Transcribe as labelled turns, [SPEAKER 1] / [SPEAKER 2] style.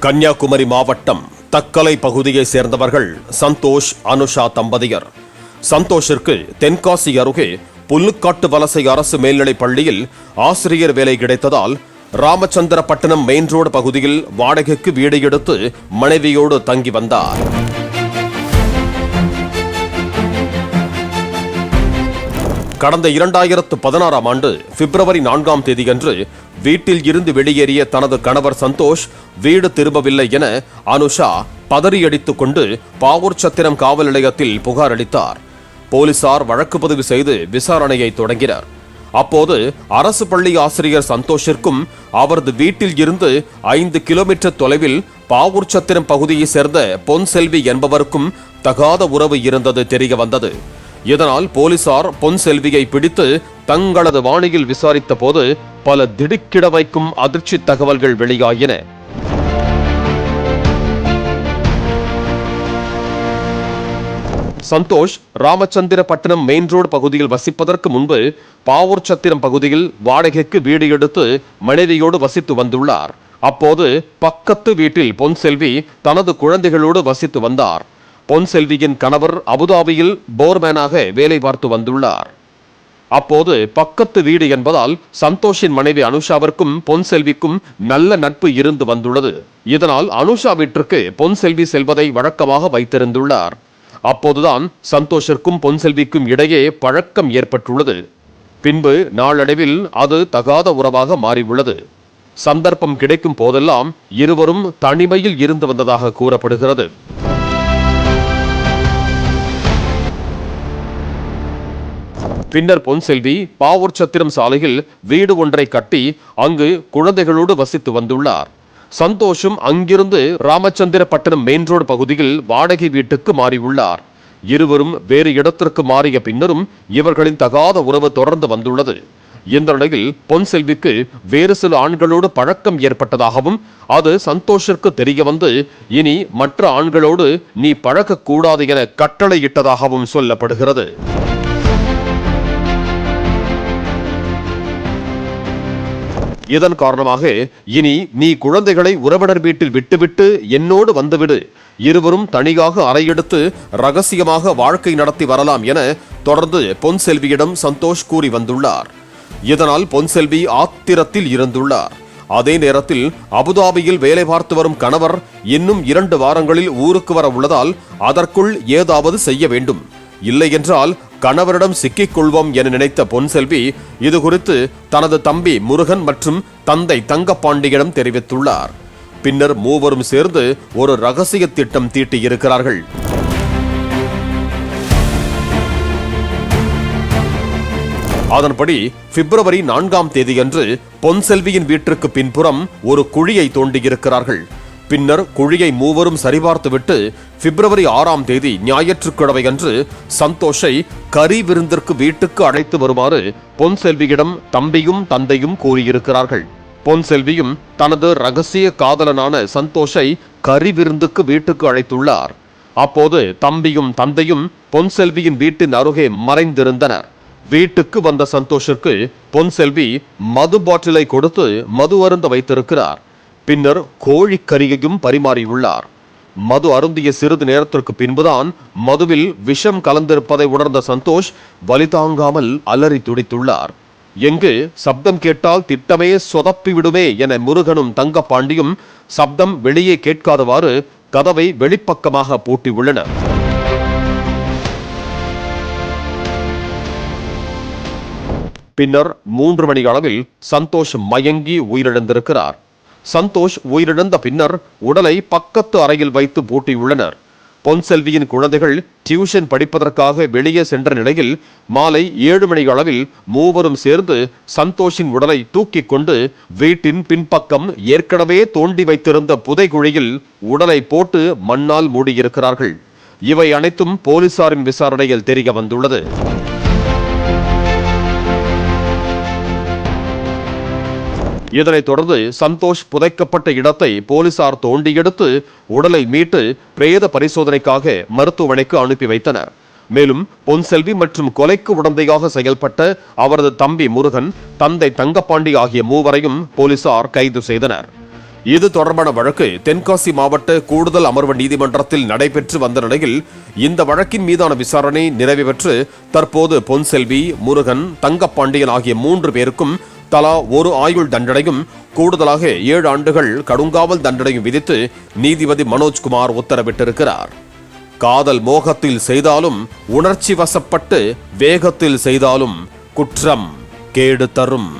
[SPEAKER 1] கன்னியாகுமரி மாவட்டம் தக்கலை பகுதியை சேர்ந்தவர்கள் சந்தோஷ் அனுஷா தம்பதியர். சந்தோஷிற்கு தென்காசி அருகே புல்லுக்காட்டு வலசை அரசு மேல்நிலைப் பள்ளியில் ஆசிரியர் வேலை கிடைத்ததால் ராமச்சந்திரப்பட்டினம் மெயின் ரோடு பகுதியில் வாடகைக்கு வீடு எடுத்து மனைவியோடு தங்கி வந்தார். கடந்த இரண்டாயிரத்து பதினாறாம் ஆண்டு பிப்ரவரி நான்காம் தேதியன்று வீட்டில் இருந்து வெளியேறிய தனது கணவர் சந்தோஷ் வீடு திரும்பவில்லை என அனுஷா பதறியடித்துக் கொண்டு பாவூர் சத்திரம் காவல் நிலையத்தில் புகார் அளித்தார். போலீசார் வழக்கு பதிவு செய்து விசாரணையை தொடங்கினர். அப்போது அரசு பள்ளி ஆசிரியர் சந்தோஷிற்கும் அவரது வீட்டில் இருந்து ஐந்து கிலோமீட்டர் தொலைவில் பாவூர் சத்திரம் பகுதியைச் சேர்ந்த பொன் செல்வி என்பவருக்கும் தகாத உறவு இருந்தது தெரிய வந்தது இதனால் போலீசார் பொன் செல்வியை பிடித்து தங்களது வாணியில் விசாரித்த போது பல திடுக்கிட வைக்கும் அதிர்ச்சி தகவல்கள் வெளியாயின. சந்தோஷ் ராமச்சந்திரப்பட்டினம் மெயின் ரோடு பகுதியில் வசிப்பதற்கு முன்பு பாவூர் சத்திரம் பகுதியில் வாடகைக்கு வீடு எடுத்து மனைவியோடு வசித்து வந்துள்ளார். அப்போது பக்கத்து வீட்டில் பொன் செல்வி தனது குழந்தைகளோடு வசித்து வந்தார். பொன் செல்வியின் கணவர் அபுதாபியில் போர்மேனாக வேலை பார்த்து வந்துள்ளார். அப்போது பக்கத்து வீடு என்பதால் சந்தோஷின் மனைவி அனுஷாவிற்கும் பொன் செல்விக்கும் நல்ல நட்பு இருந்து வந்துள்ளது. இதனால் அனுஷா வீட்டிற்கு பொன் செல்வி செல்வதை வழக்கமாக வைத்திருந்துள்ளார். அப்போதுதான் சந்தோஷிற்கும் பொன் செல்விக்கும் இடையே பழக்கம் ஏற்பட்டுள்ளது. பின்பு நாளடைவில் அது தகாத உறவாக மாறியுள்ளது. சந்தர்ப்பம் கிடைக்கும் போதெல்லாம் இருவரும் தனிமையில் இருந்து வந்ததாக கூறப்படுகிறது. பின்னர் பொன்செல்வி பாவூர் சத்திரம் சாலையில் வீடு ஒன்றை கட்டி அங்கு குழந்தைகளோடு வசித்து வந்துள்ளார். சந்தோஷும் அங்கிருந்து ராமச்சந்திரப்பட்டினம் மெயின் ரோடு பகுதியில் வாடகை வீட்டுக்கு மாறியுள்ளார். இருவரும் வேறு இடத்திற்கு மாறிய பின்னரும் இவர்களின் தகாத உறவு தொடர்ந்து வந்துள்ளது. இந்த நிலையில் பொன்செல்விக்கு வேறு சில ஆண்களோடு பழக்கம் ஏற்பட்டதாகவும் அது சந்தோஷிற்கு தெரிய வந்து இனி மற்ற ஆண்களோடு நீ பழகக்கூடாது என கட்டளையிட்டதாகவும் சொல்லப்படுகிறது. இதன் காரணமாக இனி நீ குழந்தைகளை உறவினர் வீட்டில் விட்டுவிட்டு என்னோடு வந்துவிடு. இருவரும் தனியாக அறையெடுத்து ரகசியமாக வாழ்க்கை நடத்தி வரலாம் என தொடர்ந்து பொன்செல்வியிடம் சந்தோஷ் கூறி வந்துள்ளார். இதனால் பொன்செல்வி ஆத்திரத்தில் இருந்துள்ளார். அதே நேரத்தில் அபுதாபியில் வேலை பார்த்து வரும் கணவர் இன்னும் இரண்டு வாரங்களில் ஊருக்கு வர உள்ளதால் அதற்குள் ஏதாவது செய்ய வேண்டும். இல்லையென்றால் கணவரிடம் சிக்கிக் கொள்வோம் என நினைத்த பொன்செல்வி இது குறித்து தனது தம்பி முருகன் மற்றும் தந்தை தங்கப்பாண்டியிடம் தெரிவித்துள்ளார். பின்னர் மூவரும் சேர்ந்து ஒரு ரகசிய திட்டம் தீட்டியிருக்கிறார்கள் அதன்படி பிப்ரவரி நான்காம் தேதியன்று பொன்செல்வியின் வீட்டிற்கு பின்புறம் ஒரு குழியை தோண்டியிருக்கிறார்கள். பின்னர் குழியை மூவரும் சரிபார்த்துவிட்டு பிப்ரவரி ஆறாம் தேதி ஞாயிற்றுக்கிழமை அன்று சந்தோஷை கறி விருந்திற்கு வீட்டுக்கு அழைத்து வருமாறு பொன்செல்வியிடம் தம்பியும் தந்தையும் கூறியிருக்கிறார்கள். பொன்செல்வியும் தனது ரகசிய காதலனான சந்தோஷை கறி விருந்துக்கு வீட்டுக்கு அழைத்துள்ளார். அப்போது தம்பியும் தந்தையும் பொன்செல்வியின் வீட்டின் அருகே மறைந்திருந்தனர். வீட்டுக்கு வந்த சந்தோஷிற்கு பொன்செல்வி மது பாட்டிலை கொடுத்து மது அருந்த வைத்திருக்கிறார். பின்னர் கோழிக்கறியையும் பரிமாறியுள்ளார். மது அருந்திய சிறிது நேரத்திற்கு பின்புதான் மதுவில் விஷம் கலந்திருப்பதை உணர்ந்த சந்தோஷ் வலி தாங்காமல் அலறி துடித்துள்ளார். எங்கு சப்தம் கேட்டால் திட்டமே சொதப்பி விடுமே என முருகனும் தங்கப்பாண்டியும் சப்தம் வெளியே கேட்காதவாறு கதவை வெளிப்பக்கமாக பூட்டியுள்ளனர். பின்னர் மூன்று மணி அளவில் சந்தோஷ் மயங்கி உயிரிழந்திருக்கிறார். சந்தோஷ் உயிரிழந்த பின்னர் உடலை பக்கத்து அறையில் வைத்து பூட்டியுள்ளனர். பொன்செல்வியின் குழந்தைகள் டியூஷன் படிப்பதற்காக வெளியே சென்ற நிலையில் மாலை ஏழு மணி அளவில் மூவரும் சேர்ந்து சந்தோஷின் உடலை தூக்கிக் கொண்டு வீட்டின் பின்பக்கம் ஏற்கனவே தோண்டி வைத்திருந்த புதைகுழியில் உடலை போட்டு மண்ணால் மூடியிருக்கிறார்கள். இவை அனைத்தும் போலீசாரின் விசாரணையில் தெரிய வந்துள்ளது. இதனைத் தொடர்ந்து சந்தோஷ் புதைக்கப்பட்ட இடத்தை போலீசார் தோண்டி எடுத்து உடலை மீட்டு பிரேத பரிசோதனைக்காக மருத்துவமனைக்கு அனுப்பி வைத்தனர். மேலும் பொன்செல்வி மற்றும் கொலைக்கு உடந்தையாக செயல்பட்ட அவரது தம்பி முருகன் தந்தை தங்கப்பாண்டி ஆகிய மூவரையும் போலீசார் கைது செய்தனர். இது தொடர்பான வழக்கு தென்காசி மாவட்ட கூடுதல் அமர்வு நீதிமன்றத்தில் நடைபெற்று வந்த நிலையில் இந்த வழக்கின் மீதான விசாரணை நிறைவு பெற்று தற்போது பொன்செல்வி முருகன் தங்கப்பாண்டியன் ஆகிய மூன்று பேருக்கும் தலா ஒரு ஆயுள் தண்டனையும் கூடுதலாக ஏழு ஆண்டுகள் கடுங்காவல் தண்டனையும் விதித்து நீதிபதி மனோஜ்குமார் உத்தரவிட்டிருக்கிறார். காதல் மோகத்தில் செய்தாலும் உணர்ச்சி வசப்பட்டு வேகத்தில் செய்தாலும் குற்றம் கேடு தரும்.